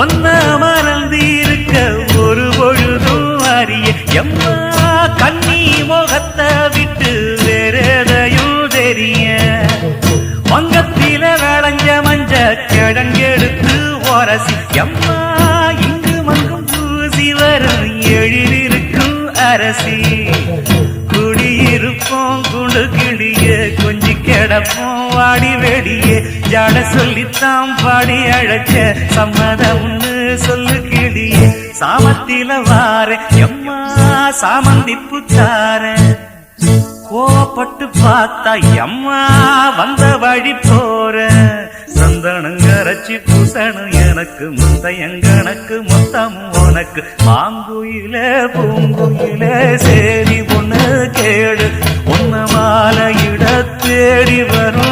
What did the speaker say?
ஒன்ன மறந்திருக்க ஒரு பொழுதும் அறிய எம்மா கண்ணி முகத்தை விட்டு வேறதையும் தெரிய. வங்கத்தில விளைஞ்ச மஞ்ச கிழங்கெடுத்து உரசி. எம்மா இங்கு மங்கும் பூசி வரும் எழிலிருக்கும் அரசி. குடியிருப்போம் குழு கிளிய கொஞ்சி கிடப்போம் வாடி வெடியே. ஜாட சொல்லித்தான் பாடி அழைச்ச சம்மதம்னு சொல்லு கிளியே. சாமத்தில வார எம்மா சாமந்தி புத்தார. கோபப்பட்டு பார்த்தா எம்மா வந்த வழி போற. சந்தனங்கரைச்சி பூசணும் எனக்கு முத்தையங்கணக்கு மொத்தம் உனக்கு. மாங்குயில பூங்குயில சேரி பொண்ணு கேடு உன்ன மாலையிட தேடி வரும்.